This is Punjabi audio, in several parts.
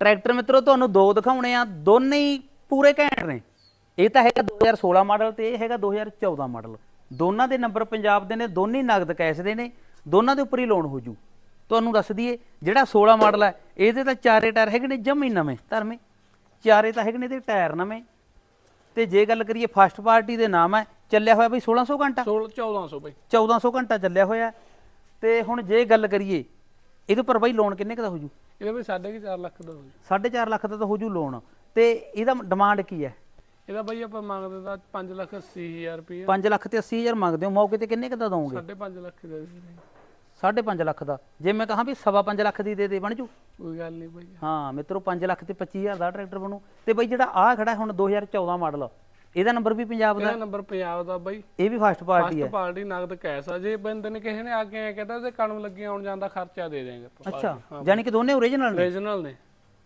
ਟਰੈਕਟਰ ਮਿੱਤਰੋ ਤੁਹਾਨੂੰ ਦੋ ਦਿਖਾਉਣੇ ਆ। ਦੋਨੇ ਹੀ ਪੂਰੇ ਘੈਂਟ ਨੇ। ਇਹ ਤਾਂ ਹੈਗਾ 2016 ਮਾਡਲ ਤੇ ਇਹ ਹੈਗਾ 2014 ਮਾਡਲ। ਦੋਨਾਂ ਦੇ ਨੰਬਰ ਪੰਜਾਬ ਦੇ ਨੇ ਦੋਨੇ ਨਗਦ ਕੈਸ਼ ਦੇ ਨੇ। ਦੋਨਾਂ ਦੇ ਉੱਪਰ ਹੀ ਲੋਨ ਹੋ ਜੂ। ਤੁਹਾਨੂੰ ਦੱਸ ਦਈਏ ਜਿਹੜਾ 16 ਮਾਡਲ ਹੈ ਇਹਦੇ ਤਾਂ ਚਾਰੇ ਟਾਇਰ ਹੈਗੇ ਨੇ ਜਮੀ ਨਵੇਂ ਧਰਮੇ। ਚਾਰੇ ਤਾਂ ਹੈਗੇ ਨੇ ਇਹਦੇ ਟਾਇਰ ਨਵੇਂ। ਤੇ ਜੇ ਗੱਲ ਕਰੀਏ ਫਸਟ ਪਾਰਟੀ ਦੇ ਨਾਮ ਹੈ ਚੱਲਿਆ ਹੋਇਆ ਬਈ 1600 ਘੰਟਾ। 16 1400 ਬਈ। 1400 ਘੰਟਾ ਚੱਲਿਆ ਹੋਇਆ। ਤੇ ਹੁਣ ਜੇ ਗੱਲ ਕਰੀਏ ਇਹਦੇ ਉੱਪਰ ਬਈ ਲੋਨ ਕਿੰਨੇ ਕੁ ਦਾ ਹੋ ਜੂ? ਇਹਦੇ ਕੁ ਚਾਰ ਲੱਖ ਦਾ ਹੋ ਜੂ। 4.5 ਲੱਖ ਦਾ ਤਾਂ ਹੋ ਜੂ ਲੋਨ ਤੇ ਇਹਦਾ ਡਿਮਾਂਡ ਕੀ ਹੈ? ਇਹਦਾ ਬਈ ਆਪਾਂ ਮੰਗਦੇ ਤਾਂ 5 ਲੱਖ 80 ਹਜ਼ਾਰ ਰੁਪਏ 5 ਲੱਖ ਤੇ 80000 ਮੰਗਦੇ ਹੋ। ਮੌਕੇ ਤੇ ਕਿੰਨੇ ਕੁ ਦਾ ਦੋਗੇ ਸਾਢੇ 5 ਲੱਖ ਦੇ 5.5 ਲੱਖ ਦਾ। ਜੇ ਮੈਂ ਕਹਾਂ ਵੀ ਸਵਾ ਪੰਜ ਲੱਖ ਦੀ ਦੇ ਦੇ ਬਣ ਜੂ? ਕੋਈ ਗੱਲ ਨਹੀਂ ਬਈ। ਹਾਂ ਮਿੱਤਰੋ 5 ਲੱਖ ਤੇ 25000 ਦਾ ਟਰੈਕਟਰ ਬਣੂ। ਤੇ ਬਈ ਜਿਹੜਾ ਆ ਖੜਾ ਹੁਣ 2014 ਮਾਡਲ। ਇਹਦਾ ਨੰਬਰ ਵੀ ਪੰਜਾਬ ਦਾ? ਇਹਦਾ ਨੰਬਰ ਪੰਜਾਬ ਦਾ ਬਈ। ਇਹ ਵੀ ਫਸਟ ਪਾਰਟੀ ਹੈ। ਫਸਟ ਪਾਰਟੀ ਨਗਦ ਕੈਸ਼ ਆ। ਜੇ ਬੰਦੇ ਨੇ ਕਿਸੇ ਨੇ ਆ ਕੇ ਐ ਕਹਿੰਦਾ ਤੇ ਕਣਮ ਲੱਗੀ ਆਉਣ ਜਾਣ ਦਾ ਖਰਚਾ ਦੇ ਦੇਾਂਗੇ ਆਪਾਂ। ਅੱਛਾ ਯਾਨੀ ਕਿ ਦੋਨੇ ਓਰੀਜਨਲ ਨੇ? ਰੀਜਨਲ ਨੇ।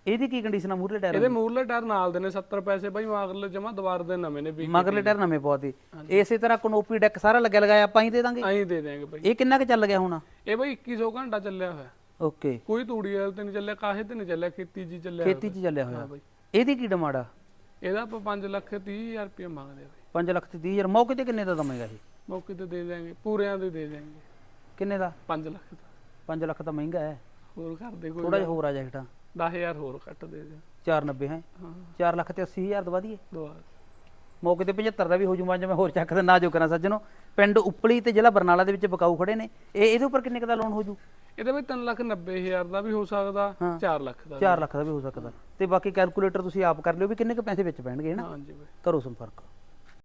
ਇਹਦੀ ਕੀ ਕੰਡੀਸ਼ਨ ਆ? ਮੂਰਲੇ ਟਾਇਰ ਇਹਦੇ ਮੂਰਲੇ ਟਾਇਰ ਨਾਲ ਦੇ ਨੇ 70 ਪੈਸੇ ਬਈ ਮਾਗਲੇ ਜਮਾ ਦੁਬਾਰ ਦੇ ਨਵੇਂ ਨੇ ਵੀ ਮਗਰਲੇ ਟਾਇਰ ਨਵੇਂ ਪਵਾਤੇ ਇਸੇ ਤਰ੍ਹਾਂ ਕਨੋਪੀ ਡੈਕ ਸਾਰਾ ਲੱਗਿਆ ਲਗਾਇਆ ਆਪਾਂ ਹੀ ਦੇ ਦਾਂਗੇ? ਐਂ ਦੇ ਦੇਾਂਗੇ ਬਈ। ਇਹ ਕਿੰਨਾ ਕੁ ਚੱਲ ਗਿਆ ਹੁਣ? ਇਹ ਬਈ 2100 ਘੰਟਾ ਚੱਲਿਆ ਹੋਇਆ। ਓਕੇ। ਕੋਈ ਤੂੜੀ ਵਾਲ ਤੇ ਨਹੀਂ ਚੱਲਿਆ ਕਾਹੇ ਤੇ ਨਹੀਂ ਚੱਲਿਆ ਖੇਤੀ ਜੀ ਚੱਲਿਆ ਖੇਤੀ 'ਚ ਚੱਲਿਆ ਹੋਇਆ। ਬਈ। ਇਹਦੀ ਕੀ ਡਿਮਾਂਡ ਆ? ਇਹਦਾ ਆਪਾਂ 5 ਲੱਖ 30 ਹਜ਼ਾਰ ਰੁਪਏ ਮੰਗਦੇ ਆ ਬਈ 5 ਲੱਖ ਤੇ 30000 ਮੌਕੇ ਤੇ ਕਿੰਨੇ ਦਾ ਦਮੇਗਾ ਇਹ? ਮੌਕੇ ਤੇ ਦੇ ਦੇਾਂਗੇ ਪੂਰਿਆਂ ਦੇ ਦੇ ਦੇਾਂਗੇ ਕਿੰਨੇ ਦਾ? 5 ਲੱਖ ਦਾ। 5 ਲੱਖ ਤਾਂ ਮਹਿੰਗਾ ਹੈ। ਹੋਰ ਕਰਦੇ ਕੋਈ ਥੋੜਾ ਜਿਹਾ ਹੋਰ ਆ ਜਾ ਹੇਠਾਂ। 10000 ਹੋਰ ਕੱਟ ਦੇ ਦੇ 490 ਹੈ। ਹਾਂ। 4 ਲੱਖ ਤੇ 80000 ਦਵਾ ਦਈਏ। ਦੁਆ ਮੌਕੇ ਤੇ 75 ਦਾ ਵੀ ਹੋ ਜੇ ਮੈਂ ਹੋਰ ਚੱਕ ਦੇ ਨਾ ਜੋ ਕਰਾਂ ਸੱਜਣੋ। ਪਿੰਡ ਉਪਲੀ ਤੇ ਜ਼ਿਲ੍ਹਾ ਬਰਨਾਲਾ ਦੇ ਵਿੱਚ ਬਕਾਊ ਖੜੇ ਨੇ। ਇਹ ਇਹਦੇ ਉੱਪਰ ਕਿੰਨੇ ਕੁ ਦਾ ਲੋਨ ਹੋ ਜੂ? ਇਹਦੇ ਵਿੱਚ 3 ਲੱਖ 90 ਹਜ਼ਾਰ ਦਾ ਵੀ ਹੋ ਸਕਦਾ 4 ਲੱਖ ਦਾ 4 ਲੱਖ ਦਾ ਵੀ ਹੋ ਸਕਦਾ। ਤੇ ਬਾਕੀ ਕੈਲਕੂਲੇਟਰ ਤੁਸੀਂ ਆਪ ਕਰ ਲਿਓ ਵੀ ਕਿੰਨੇ ਕੁ ਪੈਸੇ ਵਿੱਚ ਪੈਣਗੇ ਨਾ? ਹਾਂਜੀ ਬਈ। ਕਰੋ ਸੰਪਰਕ।